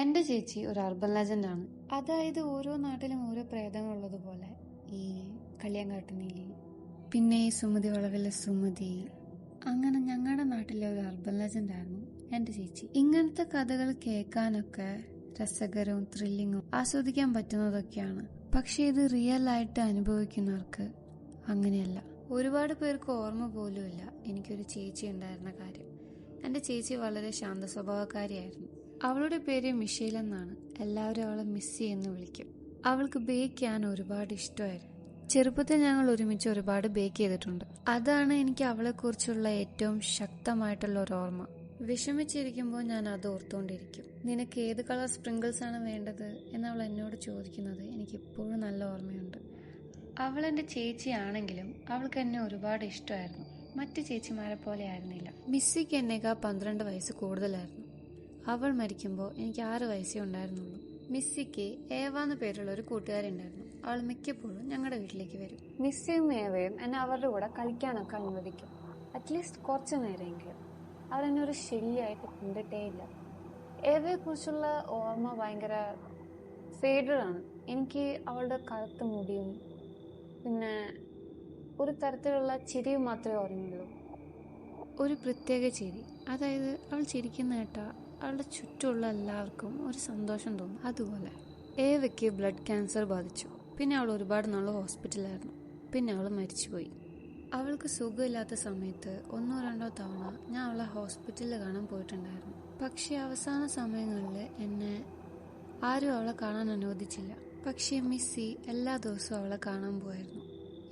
എന്റെ ചേച്ചി ഒരു അർബൻ ലെജൻഡാണ് അതായത് ഓരോ നാട്ടിലും ഓരോ പ്രേതങ്ങളുള്ളതുപോലെ ഈ കളിയങ്കാട്ടുനീലി പിന്നെ ഈ സുമതി വളവിലെ സുമതി. അങ്ങനെ ഞങ്ങളുടെ നാട്ടിലെ ഒരു അർബൻ ലെജൻഡ് ആയിരുന്നു എന്റെ ചേച്ചി. ഇങ്ങനത്തെ കഥകൾ കേൾക്കാനൊക്കെ രസകരവും ത്രില്ലിങ്ങും ആസ്വദിക്കാൻ പറ്റുന്നതൊക്കെയാണ്. പക്ഷെ ഇത് റിയൽ ആയിട്ട് അനുഭവിക്കുന്നവർക്ക് അങ്ങനെയല്ല. ഒരുപാട് പേർക്ക് ഓർമ്മ പോലുമില്ല എനിക്കൊരു ചേച്ചി ഉണ്ടായിരുന്ന കാര്യം. എന്റെ ചേച്ചി വളരെ ശാന്ത സ്വഭാവക്കാരിയായിരുന്നു അവളുടെ പേര് മിഷേൽ എന്നാണ്. എല്ലാവരും അവളെ മിസ്സി എന്ന് വിളിക്കും. അവൾക്ക് ബേക്ക് ചെയ്യാൻ ഒരുപാട് ഇഷ്ടമായിരുന്നു. ചെറുപ്പത്തിൽ ഞങ്ങൾ ഒരുമിച്ച് ഒരുപാട് ബേക്ക് ചെയ്തിട്ടുണ്ട്. അതാണ് എനിക്ക് അവളെക്കുറിച്ചുള്ള ഏറ്റവും ശക്തമായിട്ടുള്ള ഒരു ഓർമ്മ. വിഷമിച്ചിരിക്കുമ്പോൾ ഞാൻ അത് ഓർത്തുകൊണ്ടിരിക്കും. നിനക്ക് ഏത് കളർ സ്പ്രിങ്കിൾസ് ആണ് വേണ്ടത് എന്ന് അവൾ എന്നോട് ചോദിക്കുന്നത് എനിക്ക് ഇപ്പോഴും നല്ല ഓർമ്മയുണ്ട്. അവൾ എന്റെ ചേച്ചിയാണെങ്കിലും അവൾക്ക് എന്നെ ഒരുപാട് ഇഷ്ടമായിരുന്നു. മറ്റ് ചേച്ചിമാരെ പോലെ ആയിരുന്നില്ല. മിസ്സിക്ക് എന്നേക്കാൾ പന്ത്രണ്ട് വയസ്സ് കൂടുതലായിരുന്നു. അവൾ മരിക്കുമ്പോൾ എനിക്ക് ആറ് വയസ്സേ ഉണ്ടായിരുന്നുള്ളൂ. മിസ്സിക്ക് ഏവ എന്ന പേരുള്ള ഒരു കൂട്ടുകാരുണ്ടായിരുന്നു അവൾ മിക്കപ്പോഴും ഞങ്ങളുടെ വീട്ടിലേക്ക് വരും. മിസ്സിയും ഏവയും എന്നെ അവരുടെ കൂടെ കളിക്കാനൊക്കെ അനുവദിക്കും. അറ്റ്ലീസ്റ്റ് കുറച്ച് നേരമെങ്കിലും അവരെന്നെ ഒരു ഇല്ല ഏവയെ കുറിച്ചുള്ള ഓർമ്മ ഭയങ്കര ഫേഡഡ് ആണ് എനിക്ക് അവളുടെ കറുത്ത മുടിയും പിന്നെ ഒരു തരത്തിലുള്ള ചിരിയും മാത്രമേ ഓർമ്മയുള്ളൂ. ഒരു പ്രത്യേക ചിരി. അതായത് അവൾ ചിരിക്കുന്ന കേട്ടാ അവളുടെ ചുറ്റുമുള്ള എല്ലാവർക്കും ഒരു സന്തോഷം തോന്നും. അതുപോലെ ഏവയ്ക്ക് ബ്ലഡ് ക്യാൻസർ ബാധിച്ചു. പിന്നെ അവൾ ഒരുപാട് നാൾ ഹോസ്പിറ്റലായിരുന്നു പിന്നെ അവൾ മരിച്ചുപോയി. അവൾക്ക് സുഖമില്ലാത്ത സമയത്ത് ഒന്നോ രണ്ടോ തവണ ഞാൻ അവളെ ഹോസ്പിറ്റലിൽ കാണാൻ പോയിട്ടുണ്ടായിരുന്നു. പക്ഷേ അവസാന സമയങ്ങളിൽ എന്നെ ആരും അവളെ കാണാൻ അനുവദിച്ചില്ല. പക്ഷേ മിസ്സി എല്ലാ ദിവസവും അവളെ കാണാൻ പോയായിരുന്നു.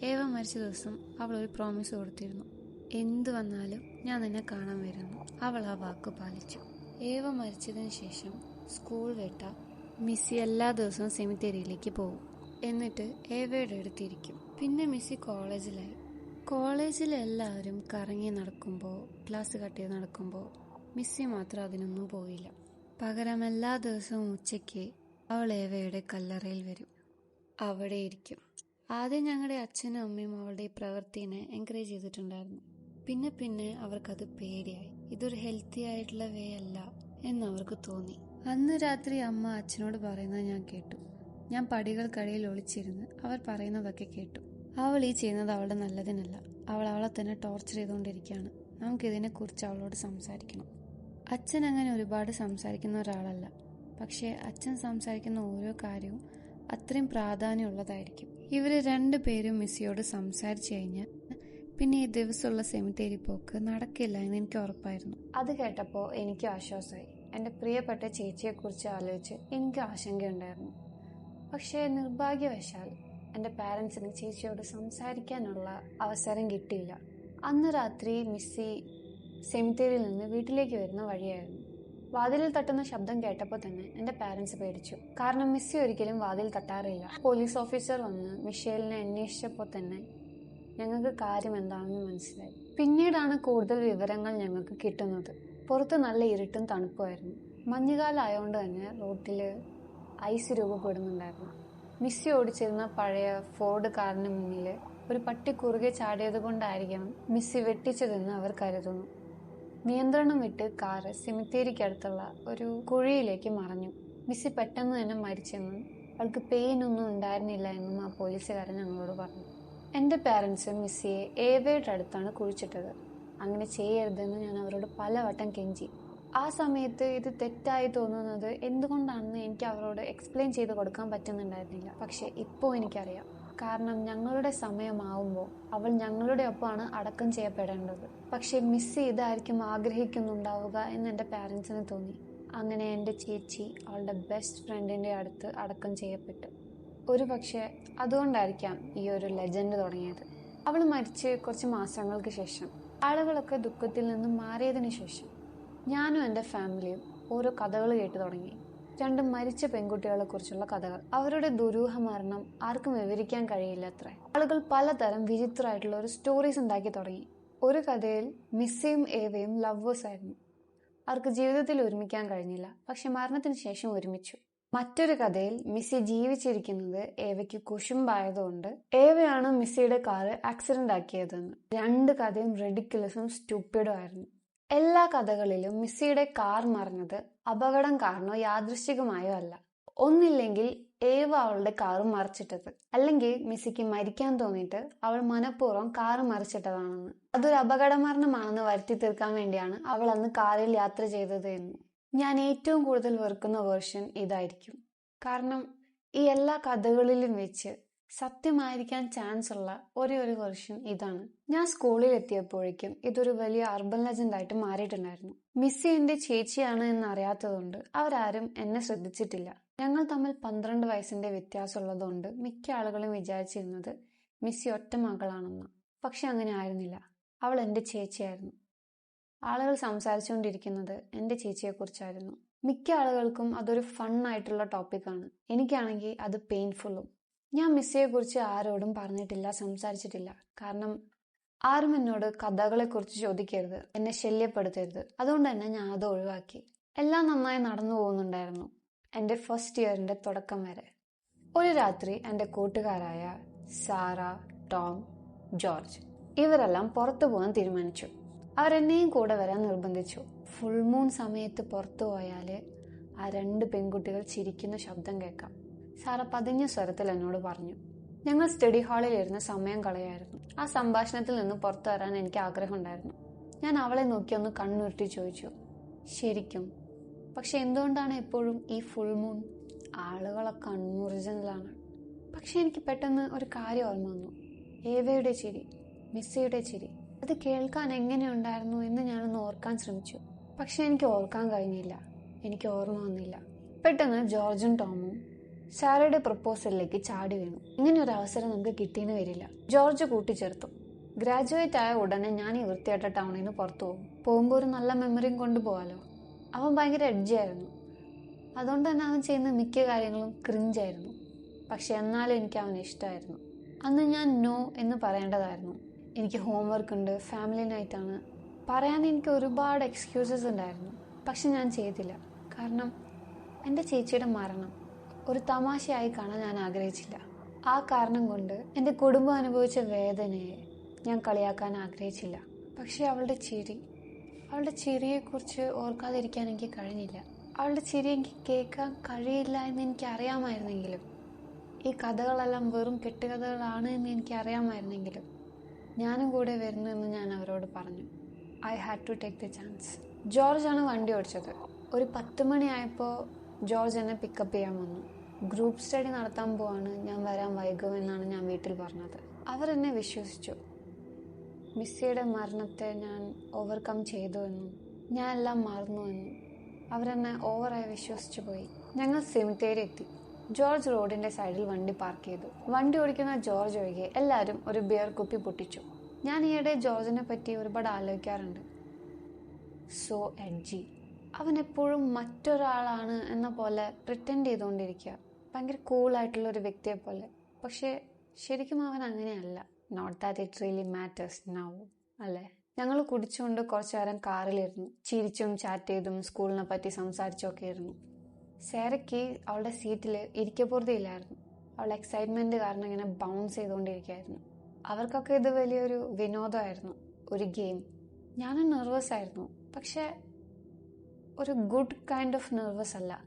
ഏവ മരിച്ച ദിവസം അവൾ ഒരു പ്രോമിസ് കൊടുത്തിരുന്നു. എന്ത് വന്നാലും ഞാൻ നിന്നെ കാണാൻ വരുന്നു. അവൾ ആ വാക്ക് പാലിച്ചു. ഏവ മരിച്ചതിന് ശേഷം സ്കൂൾ വിട്ട മിസ്സി എല്ലാ ദിവസവും സെമിത്തേരിയിലേക്ക് പോകും. എന്നിട്ട് ഏവയുടെ അടുത്തിരിക്കും. പിന്നെ മിസ്സി കോളേജിലായി. കോളേജിൽ എല്ലാവരും കറങ്ങി നടക്കുമ്പോൾ ക്ലാസ് കട്ട് ചെയ്ത് നടക്കുമ്പോൾ മിസ്സി മാത്രം അതിനൊന്നും പോയില്ല. പകരം എല്ലാ ദിവസവും ഉച്ചയ്ക്ക് അവൾ ഏവയുടെ കല്ലറയിൽ വരും. അവിടെ ഇരിക്കും. ആദ്യം ഞങ്ങളുടെ അച്ഛനും അമ്മയും അവളുടെ ഈ പ്രവൃത്തിനെ എൻകറേജ് ചെയ്തിട്ടുണ്ടായിരുന്നു. പിന്നെ പിന്നെ അവർക്കത് പേടിയായി. ഇതൊരു ഹെൽത്തി ആയിട്ടുള്ള വേ അല്ല എന്ന് അവർക്ക് തോന്നി. അന്ന് രാത്രി അമ്മ അച്ഛനോട് പറയുന്നത് ഞാൻ കേട്ടു. ഞാൻ പടികൾക്കടിയിൽ ഒളിച്ചിരുന്ന് അവർ പറയുന്നതൊക്കെ കേട്ടു. അവൾ ഈ ചെയ്യുന്നത് അവളുടെ നല്ലതിനല്ല. അവൾ അവളെ തന്നെ ടോർച്ചർ ചെയ്തുകൊണ്ടിരിക്കുകയാണ്. നമുക്കിതിനെക്കുറിച്ച് അവളോട് സംസാരിക്കണം. അച്ഛൻ അങ്ങനെ ഒരുപാട് സംസാരിക്കുന്ന ഒരാളല്ല. പക്ഷേ അച്ഛൻ സംസാരിക്കുന്ന ഓരോ കാര്യവും അത്രയും പ്രാധാന്യമുള്ളതായിരിക്കും. ഇവർ രണ്ടുപേരും മിസ്സിയോട് സംസാരിച്ചു കഴിഞ്ഞാൽ പിന്നെ ഈ ദിവസമുള്ള സെമിത്തേരി പോക്ക് നടക്കില്ല എന്ന് എനിക്ക് ഉറപ്പായിരുന്നു. അത് കേട്ടപ്പോൾ എനിക്ക് ആശ്വാസമായി. എന്റെ പ്രിയപ്പെട്ട ചേച്ചിയെക്കുറിച്ച് ആലോചിച്ച് എനിക്ക് ആശങ്കയുണ്ടായിരുന്നു. പക്ഷേ നിർഭാഗ്യവശാൽ എന്റെ പാരൻസിന് ചേച്ചിയോട് സംസാരിക്കാനുള്ള അവസരം കിട്ടിയില്ല. അന്ന് രാത്രി മിസ്സി സെമിത്തേരിയിൽ നിന്ന് വീട്ടിലേക്ക് വരുന്ന വഴിയായിരുന്നു. വാതിലിൽ തട്ടുന്ന ശബ്ദം കേട്ടപ്പോൾ തന്നെ എന്റെ പാരൻസ് പേടിച്ചു. കാരണം മിസ്സി ഒരിക്കലും വാതിൽ തട്ടാറില്ല. പോലീസ് ഓഫീസർ വന്ന് മിഷേലിനെ അന്വേഷിച്ചപ്പോൾ തന്നെ ഞങ്ങൾക്ക് കാര്യം എന്താണെന്ന് മനസ്സിലായി. പിന്നീടാണ് കൂടുതൽ വിവരങ്ങൾ ഞങ്ങൾക്ക് കിട്ടുന്നത്. പുറത്ത് നല്ല ഇരുട്ടും തണുപ്പുമായിരുന്നു. മഞ്ഞുകാലമായതുകൊണ്ട് തന്നെ റോട്ടിൽ ഐസ് രൂപപ്പെടുന്നുണ്ടായിരുന്നു. മിസ്സി ഓടിച്ചിരുന്ന പഴയ ഫോർഡ് കാറിന് മുന്നിൽ ഒരു പട്ടി കുറുകെ ചാടിയത് കൊണ്ടായിരിക്കണം മിസ്സി വെട്ടിച്ചതെന്ന് അവർ കരുതുന്നു. നിയന്ത്രണം വിട്ട് കാറ് സിമിത്തേരിക്കടുത്തുള്ള ഒരു കുഴിയിലേക്ക് മറഞ്ഞു. മിസ്സി പെട്ടെന്ന് തന്നെ മരിച്ചെന്നും അവൾക്ക് പെയിൻ ഒന്നും ഉണ്ടായിരുന്നില്ല എന്നും ആ പോലീസുകാരൻ ഞങ്ങളോട് പറഞ്ഞു. എന്റെ പാരൻസ് മിസ്സിയെ ഏവയുടെ അടുത്താണ് കുഴിച്ചിട്ടത്. അങ്ങനെ ചെയ്യരുതെന്ന് ഞാൻ അവരോട് പലവട്ടം കെഞ്ചി. ആ സമയത്ത് ഇത് തെറ്റായി തോന്നുന്നത് എന്തുകൊണ്ടാണെന്ന് എനിക്ക് അവരോട് എക്സ്പ്ലെയിൻ ചെയ്ത് കൊടുക്കാൻ പറ്റുന്നുണ്ടായിരുന്നില്ല. പക്ഷെ ഇപ്പോൾ എനിക്കറിയാം. കാരണം ഞങ്ങളുടെ സമയമാവുമ്പോൾ അവൾ ഞങ്ങളുടെ ഒപ്പമാണ് അടക്കം ചെയ്യപ്പെടേണ്ടത്. പക്ഷെ മിസ് ഇതായിരിക്കും ആഗ്രഹിക്കുന്നുണ്ടാവുക എന്ന് എന്റെ പാരൻസിന് തോന്നി. അങ്ങനെ എന്റെ ചേച്ചി അവളുടെ ബെസ്റ്റ് ഫ്രണ്ടിന്റെ അടുത്ത് അടക്കം ചെയ്യപ്പെട്ടു. ഒരു പക്ഷേ അതുകൊണ്ടായിരിക്കാം ഈ ഒരു ലെജൻഡ് തുടങ്ങിയത്. അവൾ മരിച്ച് കുറച്ച് മാസങ്ങൾക്ക് ശേഷം ആളുകളൊക്കെ ദുഃഖത്തിൽ നിന്നും മാറിയതിന് ശേഷം ഞാനും എന്റെ ഫാമിലിയും ഓരോ കഥകൾ കേട്ടു തുടങ്ങി. രണ്ട് മരിച്ച പെൺകുട്ടികളെക്കുറിച്ചുള്ള കഥകൾ. അവരുടെ ദുരൂഹ മരണം ആർക്കും വിവരിക്കാൻ കഴിയില്ല അത്ര ആളുകൾ പലതരം വിചിത്രമായിട്ടുള്ള ഒരു സ്റ്റോറീസ് ഉണ്ടാക്കി തുടങ്ങി. ഒരു കഥയിൽ മിസ്സയും ഏവയും ലവേഴ്സ് ആയിരുന്നു. അവർക്ക് ജീവിതത്തിൽ ഒരുമിക്കാൻ കഴിഞ്ഞില്ല. പക്ഷെ മരണത്തിന് ശേഷം ഒരുമിച്ചു. മറ്റൊരു കഥയിൽ മിസ്സി ജീവിച്ചിരിക്കുന്നത് ഏവയ്ക്ക് കുശുമ്പായതുകൊണ്ട്. ഏവയാണ് മിസ്സിയുടെ കാറ് ആക്സിഡന്റ് ആക്കിയതെന്ന്. രണ്ട് കഥയും റെഡിക്കുലസും സ്റ്റൂപ്പിഡും ആയിരുന്നു. എല്ലാ കഥകളിലും മിസ്സിയുടെ കാർ മറിഞ്ഞത് അപകടം കാരണോ യാദൃശ്ചികമായോ അല്ല. ഒന്നില്ലെങ്കിൽ ഏവ അവളുടെ കാറ് മറിച്ചിട്ടത്. അല്ലെങ്കിൽ മിസ്സിക്ക് മരിക്കാൻ തോന്നിയിട്ട് അവൾ മനഃപൂർവം കാറ് മറിച്ചിട്ടതാണെന്ന്. അതൊരു അപകട മരണമാണെന്ന് വരുത്തി തീർക്കാൻ വേണ്ടിയാണ് അവൾ അന്ന് കാറിൽ യാത്ര ചെയ്തത് എന്ന്. ഞാൻ ഏറ്റവും കൂടുതൽ വെറുക്കുന്ന വേർഷൻ ഇതായിരിക്കും. കാരണം ഈ എല്ലാ കഥകളിലും വെച്ച് സത്യമായിരിക്കാൻ ചാൻസ് ഉള്ള ഒരേ ഒരു വെർഷൻ ഇതാണ്. ഞാൻ സ്കൂളിൽ എത്തിയപ്പോഴേക്കും ഇതൊരു വലിയ അർബൻ ലെജൻഡ് ആയിട്ട് മാറിയിട്ടുണ്ടായിരുന്നു. മിസ്സി എന്റെ ചേച്ചിയാണ് എന്ന് അറിയാത്തതുകൊണ്ട് അവരാരും എന്നെ ശ്രദ്ധിച്ചിട്ടില്ല. ഞങ്ങൾ തമ്മിൽ പന്ത്രണ്ട് വയസ്സിന്റെ വ്യത്യാസമുള്ളതുകൊണ്ട് മിക്ക ആളുകളും വിചാരിച്ചിരുന്നത് മിസ്സി ഒറ്റ മകളാണെന്ന്. പക്ഷെ അങ്ങനെ ആയിരുന്നില്ല. അവൾ എന്റെ ചേച്ചിയായിരുന്നു. ആളുകൾ സംസാരിച്ചുകൊണ്ടിരിക്കുന്നത് എന്റെ ചേച്ചിയെക്കുറിച്ചായിരുന്നു മിക്ക ആളുകൾക്കും അതൊരു ഫണ്ണായിട്ടുള്ള ടോപ്പിക്കാണ് എനിക്കാണെങ്കിൽ അത് പെയിൻഫുള്ളും ഞാൻ മിസ്സിയെക്കുറിച്ച് ആരോടും പറഞ്ഞിട്ടില്ല സംസാരിച്ചിട്ടില്ല. കാരണം ആരും എന്നോട് കഥകളെക്കുറിച്ച് ചോദിക്കരുത് എന്നെ ശല്യപ്പെടുത്തരുത്. അതുകൊണ്ട് തന്നെ ഞാൻ അത് ഒഴിവാക്കി. എല്ലാം നന്നായി നടന്നു പോകുന്നുണ്ടായിരുന്നു. എന്റെ ഫസ്റ്റ് ഇയറിന്റെ തുടക്കം വരെ. ഒരു രാത്രി എന്റെ കൂട്ടുകാരായ സാറ ടോം ജോർജ് ഇവരെല്ലാം പുറത്തു പോകാൻ തീരുമാനിച്ചു. അവരെന്നെയും കൂടെ വരാൻ നിർബന്ധിച്ചു. ഫുൾ മൂൺ സമയത്ത് പുറത്തു പോയാൽ ആ രണ്ട് പെൺകുട്ടികൾ ചിരിക്കുന്ന ശബ്ദം കേൾക്കാം. സാറ പതിഞ്ഞ സ്വരത്തിൽ എന്നോട് പറഞ്ഞു ഞങ്ങൾ സ്റ്റഡി ഹാളിൽ ഇരുന്ന് സമയം കളയായിരുന്നു. ആ സംഭാഷണത്തിൽ നിന്ന് പുറത്തു വരാൻ എനിക്ക് ആഗ്രഹമുണ്ടായിരുന്നു. ഞാൻ അവളെ നോക്കി ഒന്ന് കണ്ണുരുട്ടി ചോദിച്ചു ശരിക്കും? പക്ഷെ എന്തുകൊണ്ടാണ് എപ്പോഴും ഈ ഫുൾ മൂൺ ആളുകളൊക്കെ അൺഒറിജിനലാണ് പക്ഷെ എനിക്ക് പെട്ടെന്ന് ഒരു കാര്യം ഓർമ്മ വന്നു. ഏവയുടെ ചിരി മിസ്സിയുടെ ചിരി. അത് കേൾക്കാൻ എങ്ങനെയുണ്ടായിരുന്നു എന്ന് ഞാനൊന്ന് ഓർക്കാൻ ശ്രമിച്ചു. പക്ഷെ എനിക്ക് ഓർക്കാൻ കഴിഞ്ഞില്ല. എനിക്ക് ഓർമ്മ വന്നില്ല. പെട്ടെന്ന് ജോർജും ടോമും സാറയുടെ പ്രപ്പോസലിലേക്ക് ചാടി വീണു. ഇങ്ങനെ ഒരു അവസരം നമുക്ക് കിട്ടിയെന്ന് വരില്ല. ജോർജ് കൂട്ടിച്ചേർത്തു. ഗ്രാജുവേറ്റ് ആയ ഉടനെ ഞാൻ ഈ വൃത്തിയായിട്ട ടൗണിൽ നിന്ന് പുറത്തു പോകും. പോകുമ്പോൾ ഒരു നല്ല മെമ്മറിയും കൊണ്ടുപോകാലോ? അവൻ ഭയങ്കര എഡ്ജിയായിരുന്നു അതുകൊണ്ട് തന്നെ അവൻ ചെയ്യുന്ന മിക്ക കാര്യങ്ങളും ക്രിഞ്ചായിരുന്നു പക്ഷെ എന്നാലും എനിക്ക് അവന് ഇഷ്ടമായിരുന്നു. അന്ന് ഞാൻ നോ എന്ന് പറയേണ്ടതായിരുന്നു. എനിക്ക് ഹോംവർക്ക് ഉണ്ട് ഫാമിലി നൈറ്റാണ് പറയാൻ എനിക്ക് ഒരുപാട് എക്സ്ക്യൂസസ് ഉണ്ടായിരുന്നു പക്ഷെ ഞാൻ ചെയ്തില്ല. കാരണം എന്റെ ചേച്ചിയുടെ മരണം ഒരു തമാശയായി കാണാൻ ഞാൻ ആഗ്രഹിച്ചില്ല. ആ കാരണം കൊണ്ട് എന്റെ കുടുംബം അനുഭവിച്ച വേദനയെ ഞാൻ കളിയാക്കാൻ ആഗ്രഹിച്ചില്ല. പക്ഷെ അവളുടെ ചിരി അവളുടെ ചിരിയെക്കുറിച്ച് ഓർക്കാതിരിക്കാൻ എനിക്ക് കഴിഞ്ഞില്ല. അവളുടെ ചിരി എനിക്ക് കേൾക്കാൻ കഴിയില്ല എന്ന് എനിക്ക് അറിയാമായിരുന്നെങ്കിലും ഈ കഥകളെല്ലാം വെറും കെട്ടുകഥകളാണ് എന്ന് എനിക്ക് അറിയാമായിരുന്നെങ്കിലും ഞാനും കൂടെ വരുന്നു എന്ന് ഞാൻ അവരോട് പറഞ്ഞു. I had to take the chance George ആണ് വണ്ടി ഓടിച്ചത്. ഒരു പത്ത് മണിയായപ്പോൾ ജോർജ് എന്നെ പിക്കപ്പ് ചെയ്യാൻ വന്നു. ഗ്രൂപ്പ് സ്റ്റഡി നടത്താൻ പോവാണ്. ഞാൻ വരാൻ വൈകുമെന്നാണ് ഞാൻ വീട്ടിൽ പറഞ്ഞത്. അവർ എന്നെ വിശ്വസിച്ചു. മിസ്സിയുടെ മരണത്തെ ഞാൻ ഓവർകം ചെയ്തു എന്നും ഞാൻ എല്ലാം മറന്നു എന്നും അവരെന്നെ ഓവറായി വിശ്വസിച്ചു പോയി. ഞങ്ങൾ സെമിത്തേരി എത്തി. ജോർജ് റോഡിന്റെ സൈഡിൽ വണ്ടി പാർക്ക് ചെയ്തു. വണ്ടി ഓടിക്കുന്ന ജോർജ് ഒഴികെ എല്ലാവരും ഒരു ബിയർ കുപ്പി പൊട്ടിച്ചു. ഞാൻ ഈയിടെ ജോർജിനെ പറ്റി ഒരുപാട് ആലോചിക്കാറുണ്ട്. സോ എഡ്ജി അവൻ എപ്പോഴും മറ്റൊരാളാണ് എന്ന പോലെ പ്രിറ്റൻഡ് ചെയ്തുകൊണ്ടിരിക്കുക. ഭയങ്കര കൂളായിട്ടുള്ള ഒരു വ്യക്തിയെ പോലെ. പക്ഷേ ശരിക്കും അവൻ അങ്ങനെയല്ല. Not that it really matters now അല്ലേ? ഞങ്ങൾ കുടിച്ചുകൊണ്ട് കുറച്ചു നേരം കാറിലിരുന്നു. ചിരിച്ചും ചാറ്റ് ചെയ്തും സ്കൂളിനെ പറ്റി സംസാരിച്ചൊക്കെ ഇരുന്നു. സേരയ്ക്ക് അവളുടെ സീറ്റിൽ ഇരിക്കപ്പുറത്തില്ലായിരുന്നു അവൾ എക്സൈറ്റ്മെന്റ് കാരണം ഇങ്ങനെ ബൗൺസ് ചെയ്തുകൊണ്ടിരിക്കുകയായിരുന്നു. അവർക്കൊക്കെ ഇത് വലിയൊരു വിനോദമായിരുന്നു ഒരു ഗെയിം ഞാനും നെർവസ് ആയിരുന്നു പക്ഷെ ഒരു ഗുഡ് കൈൻഡ് ഓഫ് നെർവസ് അല്ല.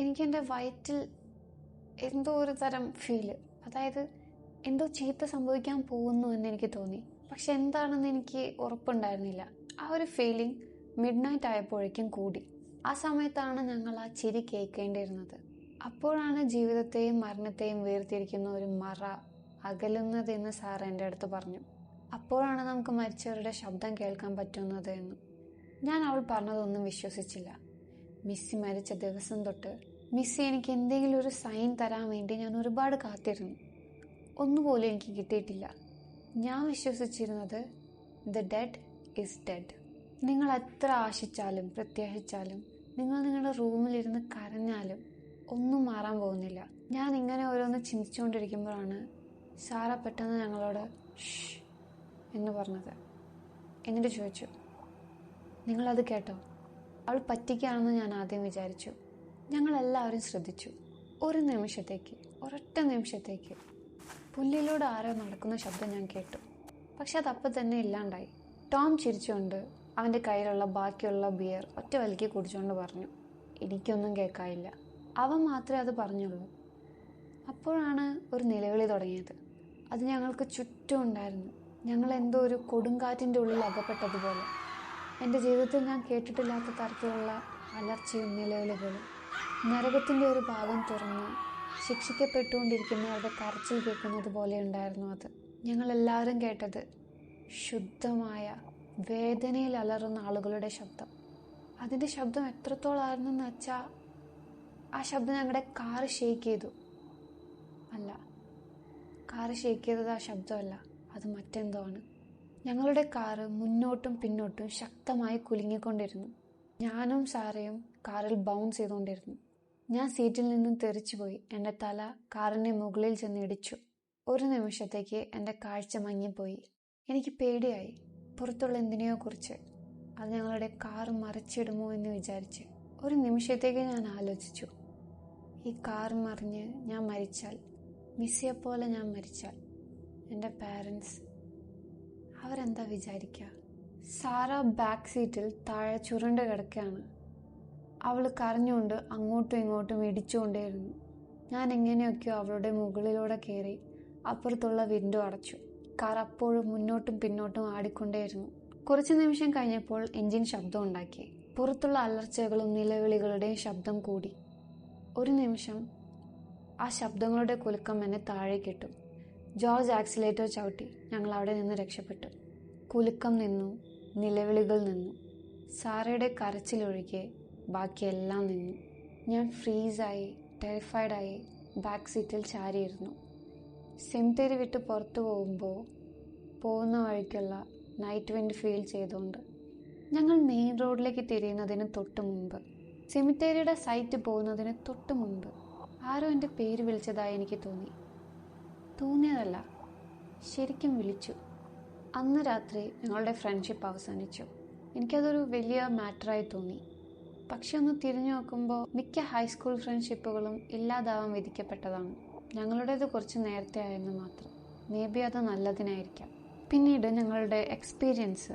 എനിക്ക് എന്റെ വയറ്റിൽ എന്തോ ഒരു തരം ഫീൽ അതായത് എന്തോ ചീത്ത സംഭവിക്കാൻ പോകുന്നു എന്ന് എനിക്ക് തോന്നി. പക്ഷെ എന്താണെന്ന് എനിക്ക് ഉറപ്പുണ്ടായിരുന്നില്ല. ആ ഒരു ഫീലിംഗ് മിഡ് നൈറ്റ് ആയപ്പോഴേക്കും കൂടി. ആ സമയത്താണ് ഞങ്ങൾ ആ ചിരി കേൾക്കേണ്ടിയിരുന്നത്. അപ്പോഴാണ് ജീവിതത്തെയും മരണത്തെയും വേർതിരിക്കുന്ന ഒരു മറ അകലുന്നത് എന്ന് സാർ എന്റെ അടുത്ത് പറഞ്ഞു. അപ്പോഴാണ് നമുക്ക് മരിച്ചവരുടെ ശബ്ദം കേൾക്കാൻ പറ്റുന്നത് എന്ന്. ഞാൻ അവൾ പറഞ്ഞതൊന്നും വിശ്വസിച്ചില്ല. മിസ്സി മരിച്ച ദിവസം തൊട്ട് മിസ്സി എനിക്ക് എന്തെങ്കിലും ഒരു സൈൻ തരാൻ വേണ്ടി ഞാൻ ഒരുപാട് കാത്തിരുന്നു. ഒന്നുപോലും എനിക്ക് കിട്ടിയിട്ടില്ല. ഞാൻ വിശ്വസിച്ചിരുന്നത് ദ ഡെഡ് ഇസ് ഡെഡ്. നിങ്ങൾ എത്ര ആശിച്ചാലും പ്രത്യാശിച്ചാലും നിങ്ങൾ നിങ്ങളുടെ റൂമിലിരുന്ന് കരഞ്ഞാലും ഒന്നും മാറാൻ പോകുന്നില്ല. ഞാൻ ഇങ്ങനെ ഓരോന്ന് ചിന്തിച്ചുകൊണ്ടിരിക്കുമ്പോഴാണ് സാറ പെട്ടെന്ന് ഞങ്ങളോട് എന്ന് പറഞ്ഞത്. എന്നിട്ട് ചോദിച്ചു നിങ്ങളത് കേട്ടോ? അവൾ പറ്റിക്കുകയാണെന്ന് ഞാൻ ആദ്യം വിചാരിച്ചു. ഞങ്ങളെല്ലാവരും ശ്രദ്ധിച്ചു. ഒരു നിമിഷത്തേക്ക് ഒരൊറ്റ നിമിഷത്തേക്ക്. പുല്ലിലൂടെ ആരോ നടക്കുന്ന ശബ്ദം ഞാൻ കേട്ടു. പക്ഷെ അതപ്പം തന്നെ ഇല്ലാണ്ടായി. ടോം ചിരിച്ചുകൊണ്ട് അവന്റെ കയ്യിലുള്ള ബാക്കിയുള്ള ബിയർ ഒറ്റ വലിക്ക് കുടിച്ചുകൊണ്ട് പറഞ്ഞു. എനിക്കൊന്നും കേൾക്കാനില്ല അവൻ മാത്രമേ അത് പറഞ്ഞുള്ളൂ. അപ്പോഴാണ് ഒരു നിലവിളി തുടങ്ങിയത്. അത് ഞങ്ങൾക്ക് ചുറ്റും ഉണ്ടായിരുന്നു. ഞങ്ങൾ എന്തോ ഒരു കൊടുങ്കാറ്റിന്റെ ഉള്ളിൽ അകപ്പെട്ടതുപോലെ. എന്റെ ജീവിതത്തിൽ ഞാൻ കേട്ടിട്ടില്ലാത്ത തരത്തിലുള്ള അലർച്ചയും നിലവിളികളും നരകത്തിന്റെ ഒരു ഭാഗം തുറന്ന് ശിക്ഷിക്കപ്പെട്ടുകൊണ്ടിരിക്കുന്നവരുടെ കരച്ചിൽ കേൾക്കുന്നത് പോലെ ഉണ്ടായിരുന്നു അത്. ഞങ്ങളെല്ലാവരും കേട്ടത് ശുദ്ധമായ വേദനയിൽ അലറുന്ന ആളുകളുടെ ശബ്ദം. അതിന്റെ ശബ്ദം എത്രത്തോളായിരുന്നു എന്ന് വെച്ചാൽ ആ ശബ്ദം ഞങ്ങളുടെ കാറ് ഷേക്ക് ചെയ്തു. അല്ല കാറ് ഷേക്ക് ചെയ്തത് ആ ശബ്ദമല്ല അത് മറ്റെന്തോ ആണ്. ഞങ്ങളുടെ കാറ് മുന്നോട്ടും പിന്നോട്ടും ശക്തമായി കുലുങ്ങിക്കൊണ്ടിരുന്നു. ഞാനും സാറയും കാറിൽ ബൗൺസ് ചെയ്തുകൊണ്ടിരുന്നു. ഞാൻ സീറ്റിൽ നിന്നും തെറിച്ചുപോയി. എന്റെ തല കാറിന്റെ മുകളിൽ ചെന്ന് ഇടിച്ചു. ഒരു നിമിഷത്തേക്ക് എന്റെ കാഴ്ച മങ്ങിപ്പോയി. എനിക്ക് പേടിയായി. പുറത്തുള്ള എന്തിനെയോ കുറിച്ച്. അത് ഞങ്ങളുടെ കാർ മറിച്ചിടുമോ എന്ന് വിചാരിച്ച് ഒരു നിമിഷത്തേക്ക് ഞാൻ ആലോചിച്ചു. ഈ കാർ മറിഞ്ഞ് ഞാൻ മരിച്ചാൽ മിസ്സിയെ പോലെ ഞാൻ മരിച്ചാൽ എന്റെ പാരൻസ് അവരെന്താ വിചാരിക്കുക സാറ ബാക്ക് സീറ്റിൽ താഴെ ചുരുണ്ട് കിടക്കുകയാണ്. അവൾ കരഞ്ഞുകൊണ്ട് അങ്ങോട്ടും ഇങ്ങോട്ടും ഇടിച്ചുകൊണ്ടേയിരുന്നു. ഞാൻ എങ്ങനെയൊക്കെയോ അവളുടെ മുകളിലൂടെ കയറി അപ്പുറത്തുള്ള വിൻഡോ അടച്ചു. കാർ അപ്പോഴും മുന്നോട്ടും പിന്നോട്ടും ആടിക്കൊണ്ടേയിരുന്നു. കുറച്ച് നിമിഷം കഴിഞ്ഞപ്പോൾ എഞ്ചിൻ ശബ്ദം ഉണ്ടാക്കി. പുറത്തുള്ള അലർച്ചകളും നിലവിളികളുടെയും ശബ്ദം കൂടി. ഒരു നിമിഷം ആ ശബ്ദങ്ങളുടെ കുലുക്കം എന്നെ താഴെ കിട്ടും. ജോർജ് ആക്സിലേറ്റർ ചവിട്ടി. ഞങ്ങൾ അവിടെ നിന്ന് രക്ഷപ്പെട്ടു. കുലുക്കം നിന്നു നിലവിളികൾ നിന്നു. സാറയുടെ കരച്ചിലൊഴികെ ബാക്കിയെല്ലാം നിന്നു. ഞാൻ ഫ്രീസായി ടെറിഫൈഡായി ബാക്ക് സീറ്റിൽ ചാരിയിരുന്നു. സെമിത്തേരി വിട്ട് പുറത്തു പോകുമ്പോൾ പോകുന്ന വഴിക്കുള്ള നൈറ്റ് വിൻഡ് ഫീൽ ചെയ്തുകൊണ്ട് ഞങ്ങൾ മെയിൻ റോഡിലേക്ക് തിരിയുന്നതിന് തൊട്ട് മുമ്പ് സെമിത്തേരിയുടെ സൈറ്റ് പോകുന്നതിന് തൊട്ട് മുമ്പ് ആരോ എന്റെ പേര് വിളിച്ചതായി എനിക്ക് തോന്നി. തോന്നിയതല്ല ശരിക്കും വിളിച്ചു. അന്ന് രാത്രി ഞങ്ങളുടെ ഫ്രണ്ട്ഷിപ്പ് അവസാനിച്ചു. എനിക്കതൊരു വലിയ മാറ്ററായി തോന്നി. പക്ഷെ ഒന്ന് തിരിഞ്ഞു നോക്കുമ്പോൾ മിക്ക ഹൈസ്കൂൾ ഫ്രണ്ട്ഷിപ്പുകളും ഇല്ലാതാവാൻ വിധിക്കപ്പെട്ടതാണ്. ഞങ്ങളുടേത് കുറച്ച് നേരത്തെ ആയെന്ന് മാത്രം. മേ ബി അത് നല്ലതിനായിരിക്കാം. പിന്നീട് ഞങ്ങളുടെ എക്സ്പീരിയൻസ്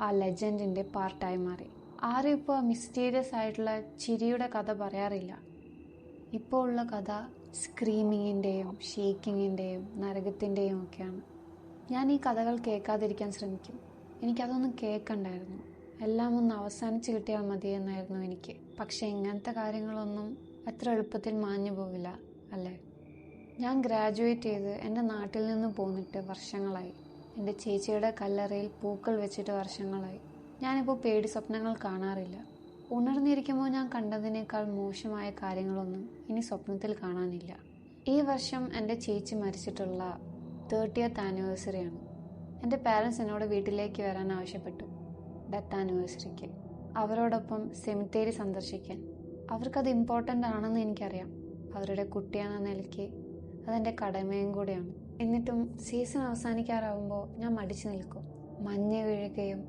ആ ലെജൻഡിന്റെ പാർട്ടായി മാറി. ആരും ഇപ്പോൾ മിസ്റ്റീരിയസ് ആയിട്ടുള്ള ചിരിയുടെ കഥ പറയാറില്ല. ഇപ്പോൾ ഉള്ള കഥ സ്ക്രീമിങ്ങിന്റെയും ഷേക്കിങ്ങിന്റെയും നരകത്തിന്റെയും ഒക്കെയാണ്. ഞാൻ ഈ കഥകൾ കേൾക്കാതിരിക്കാൻ ശ്രമിക്കും. എനിക്കതൊന്നും കേൾക്കണ്ടായിരുന്നു. എല്ലാം ഒന്ന് അവസാനിച്ച് കിട്ടിയാൽ മതിയെന്നായിരുന്നു എനിക്ക്. പക്ഷേ ഇങ്ങനത്തെ കാര്യങ്ങളൊന്നും അത്ര എളുപ്പത്തിൽ മാഞ്ഞു പോവില്ല അല്ലേ? ഞാൻ ഗ്രാജുവേറ്റ് ചെയ്ത് എന്റെ നാട്ടിൽ നിന്ന് പോന്നിട്ട് വർഷങ്ങളായി. എന്റെ ചേച്ചിയുടെ കല്ലറയിൽ പൂക്കൾ വെച്ചിട്ട് വർഷങ്ങളായി. ഞാനിപ്പോൾ പേടി സ്വപ്നങ്ങൾ കാണാറില്ല. ഉണർന്നിരിക്കുമ്പോൾ ഞാൻ കണ്ടതിനേക്കാൾ മോശമായ കാര്യങ്ങളൊന്നും ഇനി സ്വപ്നത്തിൽ കാണാനില്ല. ഈ വർഷം എന്റെ ചേച്ചി മരിച്ചിട്ടുള്ള തേർട്ടിയത്ത് ആനിവേഴ്സറിയാണ് എന്റെ പാരൻസ് എന്നോട് വീട്ടിലേക്ക് വരാൻ ആവശ്യപ്പെട്ടു. ഡെത്ത് ആനിവേഴ്സറിക്ക് അവരോടൊപ്പം സെമിത്തേരി സന്ദർശിക്കാൻ. അവർക്കത് ഇമ്പോർട്ടന്റ് ആണെന്ന് എനിക്കറിയാം. അവരുടെ കുട്ടിയാണെന്ന നിലയ്ക്ക് അതെന്റെ കടമയും കൂടിയാണ്. എന്നിട്ടും സീസൺ അവസാനിക്കാറാവുമ്പോൾ ഞാൻ മടിച്ചു നിൽക്കും. മഞ്ഞ് വീഴുകയും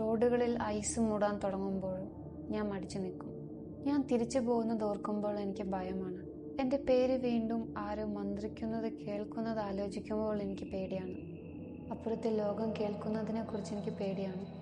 റോഡുകളിൽ ഐസ് മൂടാൻ തുടങ്ങുമ്പോഴും ഞാൻ മടിച്ചു നിൽക്കും. ഞാൻ തിരിച്ചു പോകുന്നത് ഓർക്കുമ്പോൾ എനിക്ക് ഭയമാണ്. എന്റെ പേര് വീണ്ടും ആരോ മന്ത്രിക്കുന്നത് കേൾക്കുന്നത് ആലോചിക്കുമ്പോൾ എനിക്ക് പേടിയാണ്. അപ്പുറത്തെ ലോകം കേൾക്കുന്നതിനെക്കുറിച്ച് എനിക്ക് പേടിയാണ്.